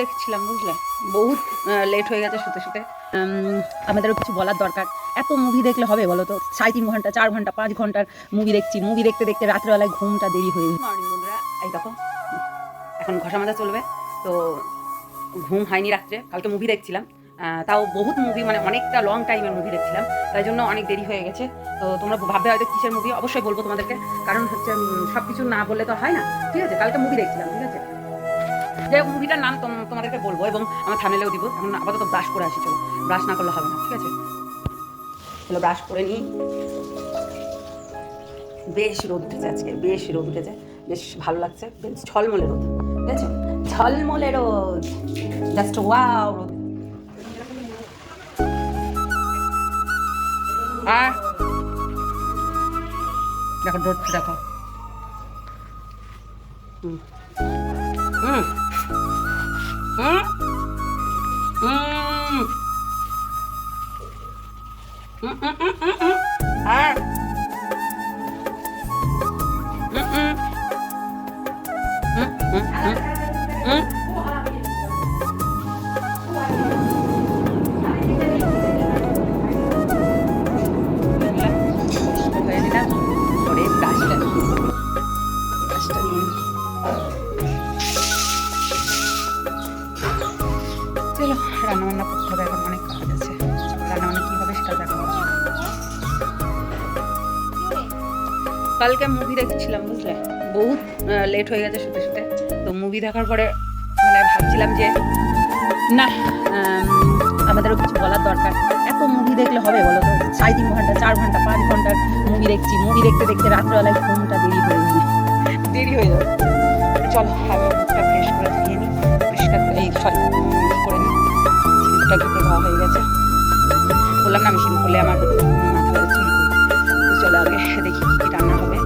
দেখছিলাম বুঝলে? বহুত লেট হয়ে গেছে শুতে শুতে। আমাদেরও কিছু বলার দরকার। এত মুভি দেখলে হবে বলো তো সাড়ে তিন ঘণ্টা চার ঘণ্টা পাঁচ ঘণ্টার মুভি দেখছি। মুভি দেখতে দেখতে রাত্রেবেলায় ঘুমটা দেরি হয়ে মর্নিং বন্ধুরা। এই দেখো এখন ঘষা মাজা চলবে। তো ঘুম হয়নি রাত্রে কালকে মুভি দেখছিলাম। তাও বহুত মুভি মানে অনেকটা লং টাইমের মুভি দেখছিলাম। তাই জন্য অনেক দেরি হয়ে গেছে। তো তোমরা ভাববে হয়তো কিসের মুভি অবশ্যই বলব তোমাদেরকে। কারণ হচ্ছে সব কিছু না বললে তো হয় না। ঠিক আছে কালকে মুভি দেখছিলাম ঠিক আছে? যাই হোক মুভিটার নাম তোম- তোমাদেরকে বলব এবং আমার থামেলেও দিব। এখন আপাতত ব্রাশ করে আসি চলো। ব্রাশ না করলে হবে না ঠিক আছে? চলো ব্রাশ করে নিই। বেশ রোদ উঠেছে আজকে বেশ রোদ উঠেছে। বেশ ভালো লাগছে বেশ ঝলমলে রোদ ঠিক আছে? ঝলমলে রোদ। জাস্ট ওয়াও রোদ। আর? দেখো রোদটা দেখো। হুম। হুম। ừ. Ừ. চলো রান্না বান্না করতে হবে অনেক কাজ আছে। রান্না বান্না কী সেটা কালকে মুভি দেখছিলাম বুঝলে? বহুত লেট হয়ে গেছে শুতে শুতে। তো মুভি দেখার পরে মানে ভাবছিলাম যে না আম, আমাদেরও কিছু বলার দরকার। এত মুভি দেখলে হবে বলো তো? সাড়ে তিন ঘণ্টা চার ঘণ্টা পাঁচ ঘণ্টার মুভি দেখছি। মুভি দেখতে দেখতে রাত্রেবেলায় ঘুমটা দেরি হয়ে যাবে দেরি হয়ে যাবে চলো আমি মুখটা ফ্রেশ করে ধুয়ে নিই পরিষ্কার করে এই সরি মাছটা ঢুকে খাওয়া হয়ে গেছে। বললাম না মেশিন খুলে আমার মাথা আগে দেখি কী কী রান্না হবে।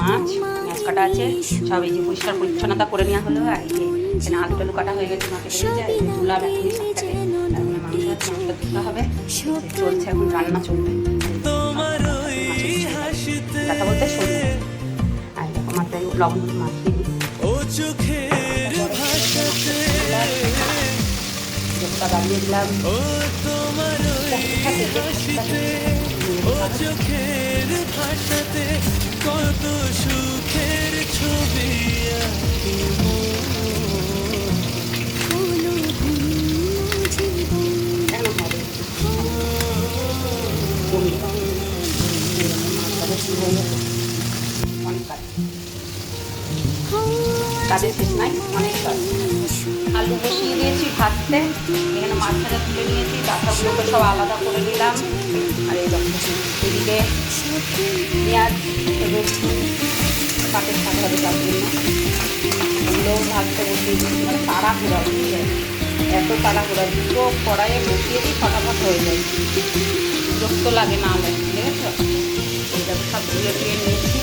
মাছ মাছ কাটা আছে। পরিষ্কার পরিচ্ছন্নতা করে নেওয়া হলো। আর যে আলু টালু কাটা হয়ে গেছে মাংস আছে মাংসটা ধুতে হবে। চলছে এখন রান্না চলবে। কথা বলতে শুনি আর এরকম মাথায় লবণ মাখিয়ে চোখের ভাষাতে। কত সুখের ছবি ভাজতে এখানে মাছ ভাজা তুলে নিয়েছি ডাটাগুলোকে সব আলাদা করে নিলাম আর এই এদিকে পেঁয়াজ রসুন পাতে শাক হবে তার জন্য। এগুলোও ভাজতে বসিয়ে মানে তাড়া ঘোরা বুঝলে এত তাড়া ঘোরা দুটো কড়াইয়ে বসিয়ে দিই, ফটাফট হয়ে যায়। বিরক্ত লাগে না হলে ঠিক আছে সব ধুয়ে টুয়ে নিয়েছি।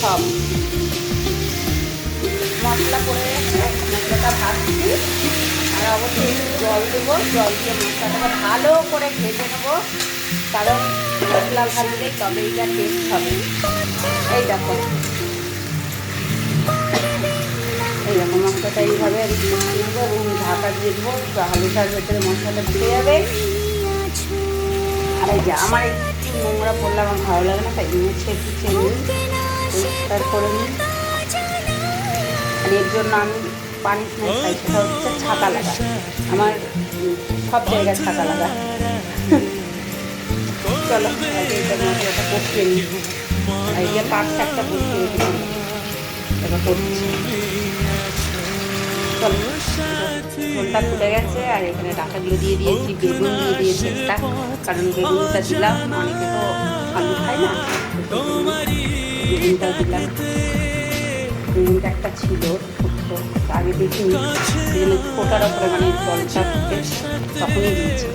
সব। মশলা করে মশলাটা ভাজছি। আর অবশ্যই জল দেবো, জল দিয়ে মশলাটাকে ভালো করে ভেজে নেব। কারণ মশলা ভাজলেই তবে এইটা টেস্ট হবে। এই দেখো। এই দেখো, মশলাটা এইভাবে দেবো এবং ঢাকা দিয়ে দেবো। তো আলুটার ভেতরে মশলাটা ঢুকে যাবে। আর এই যে আমার একটু নোংরা পড়লে আমার ভালো লাগে না, তাই মুছে ফুছে নিই পরিষ্কার করে নিই। এর জন্য আমি পানিশমেন্ট পাই সেটা হচ্ছে ছাতা লাগা। আমার সব জায়গায় ছাতা লাগা। চলো এটা কষিয়ে নিই আর এই যে একটা এবার করছি। চলো ঝোলটা ফুটে গেছে আর এখানে ডাকাগুলো দিয়ে দিয়েছি বেগুন দিয়ে দিয়েছি একটা। কারণ বেগুনটা দিলাম অনেকে তো আলু খায় না তো বেগুনটাও দিলাম। বেগুনটা একটা ছিল আগে দেখিনি সেজন্য ফোটার ওপরে মানে জলটা তখনই দিয়েছি।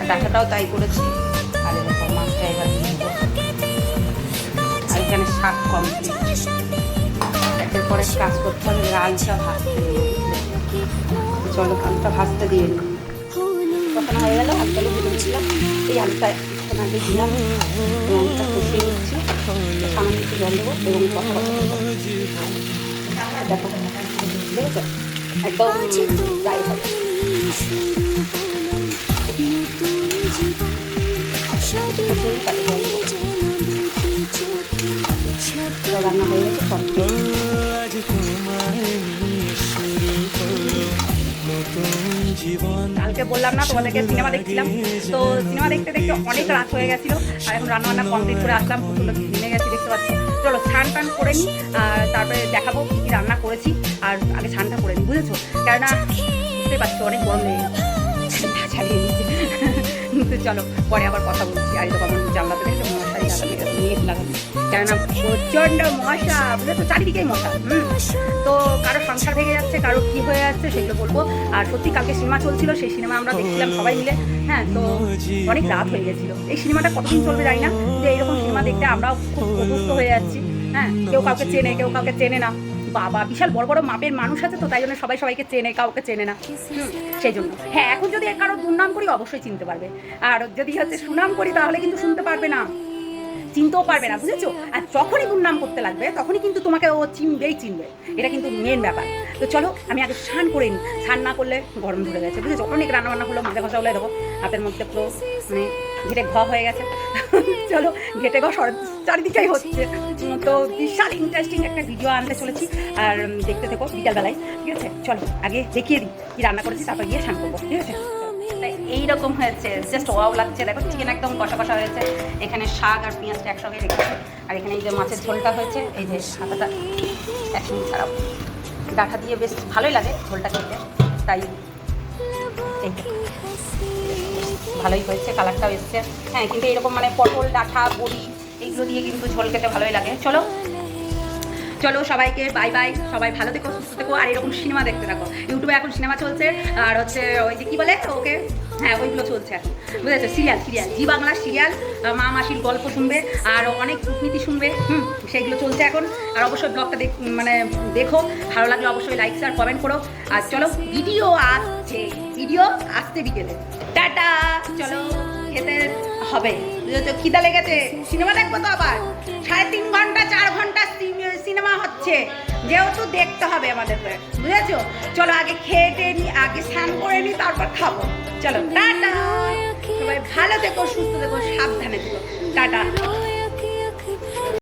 আর ডাকাটাও তাই করেছি। আর এরকম মাছটা এবার আর এখানে শাক কমপ্লিট একের পরে কাজ করতে হবে, লালটা ভাজতে? চলো, আলুটা ভাজতে দিয়ে নিই কষানো হয়ে গেল, আলুটা ভেজে নিয়েছিলাম এই আলুটা কিছুক্ষণ আগে দিলাম। আলুটা কষিয়ে নিচ্ছি। সামান্য একটু জল দেবো এবং কথা দেখো একদম তো রান্না হয়ে গেছে কালকে বললাম না, তোমাদেরকে সিনেমা দেখছিলাম। তো সিনেমা দেখতে দেখতে অনেক রাত হয়ে গেছিল, আর এখন রান্না বান্না কমপ্লিট করে আসলাম। প্রচুর পারছি চলো স্নান টান করে নিই আর তারপরে দেখাবো কী কী রান্না করেছি, আর আগে স্নানটা করে নিই বুঝেছ? কেননা বুঝতে পারছি, অনেক গরম লেগে গেছে। নিচ্ছে চলো, পরে আবার কথা বলছি। আর আমার জানলা দেখতে মশারি লাগানো নেট কেননা প্রচণ্ড মশা, বুঝেছ? চারিদিকেই মশা, হুম। তো কারও সংসার ভেঙে যাচ্ছে কারও কি হয়ে যাচ্ছে সেগুলো বলব। আর সত্যি কালকে সিনেমা চলছিল, সেই সিনেমা আমরা দেখছিলাম সবাই মিলে। হ্যাঁ তো অনেক রাত হয়ে গেছিল। এই সিনেমাটা কতদিন চলবে জানি না যে এইরকম সিনেমা দেখতে আমরাও খুব অভ্যস্ত হয়ে যাচ্ছি। হ্যাঁ কেউ কাউকে চেনে, কেউ কাউকে চেনে না। বাবা, বিশাল বড় বড় মাপের মানুষ আছে তো, তাই জন্য সবাই সবাইকে চেনে, কাউকে চেনে না। সেই জন্য। হ্যাঁ এখন যদি কারও দুর্নাম করি, অবশ্যই চিনতে পারবে। আর যদি হচ্ছে সুনাম করি, তাহলে কিন্তু শুনতে পারবে না। চিনতেও পারবে না বুঝেছ? আর যখনই দুর্নাম করতে লাগবে তখনই কিন্তু তোমাকে ও চিনবেই চিনবে। এটা কিন্তু মেন ব্যাপার। তো চলো আমি আগে স্নান করে নিই। স্নান না করলে গরম ধরে গেছে বুঝেছ? অনেক রান্না বান্না হলো মাঝে ঘষা হলে দেখো হাতের মধ্যে পুরো মানে ঘেটে ঘ হয়ে গেছে। চলো ঘেটে ঘ সর- চারিদিকেই হচ্ছে। তো বিশাল ইন্টারেস্টিং একটা ভিডিও আনতে চলেছি। আর দেখতে থেকো বিকালবেলায় ঠিক আছে? চলো আগে দেখিয়ে দিই কি রান্না করেছি তারপর গিয়ে স্নান করব ঠিক আছে? তাই এইরকম হয়েছে জাস্ট ওয়াও লাগছে। দেখো চিকেন একদম কষা কষা হয়েছে। এখানে শাক আর পেঁয়াজটা একসঙ্গে রেখেছে আর এখানে এই যে মাছের ঝোলটা হয়েছে, এই যে হাতাটা এক মিনিট খারাপ ডাঁটা দিয়ে বেশ ভালোই লাগে ঝোলটা খেতে, তাই ভালোই হয়েছে কালারটাও এসছে। হ্যাঁ কিন্তু এরকম মানে পটল ডাঁটা বড়ি, এইগুলো দিয়ে কিন্তু ঝোল খেতে ভালোই লাগে। চলো চলো সবাইকে বাই বাই সবাই ভালো থেকো, সুস্থ থেকো, আর এরকম সিনেমা দেখতে থাকো। ইউটিউবে এখন সিনেমা চলছে, আর হচ্ছে ওই যে কী বলে ওকে? হ্যাঁ ওইগুলো চলছে এখন। বুঝেছ? Serial serial. জি বাংলার সিরিয়াল মা মাসির গল্প শুনবে, আর অনেক কূটনীতি শুনবে, হুম, সেইগুলো চলছে এখন। আর অবশ্যই ব্লগটা দেখ মানে দেখো, ভালো লাগলে অবশ্যই লাইক আর কমেন্ট করো। আর চলো ভিডিও আসছে ভিডিও আসতে বিকেলে। টাটা! চলো, খেতে হবে। বুঝেছ? খিদা লেগেছে। সিনেমা দেখব তো আবার। সাড়ে তিন ঘণ্টা হচ্ছে। যেহেতু দেখতে হবে আমাদের বুঝেছ? চলো আগে খেয়ে টেয়ে নি আগে স্নান করে নি তারপর খাব। চলো, টাটা! সবাই ভালো থেকো, সুস্থ থেকো, সাবধানে থেকো। টাটা!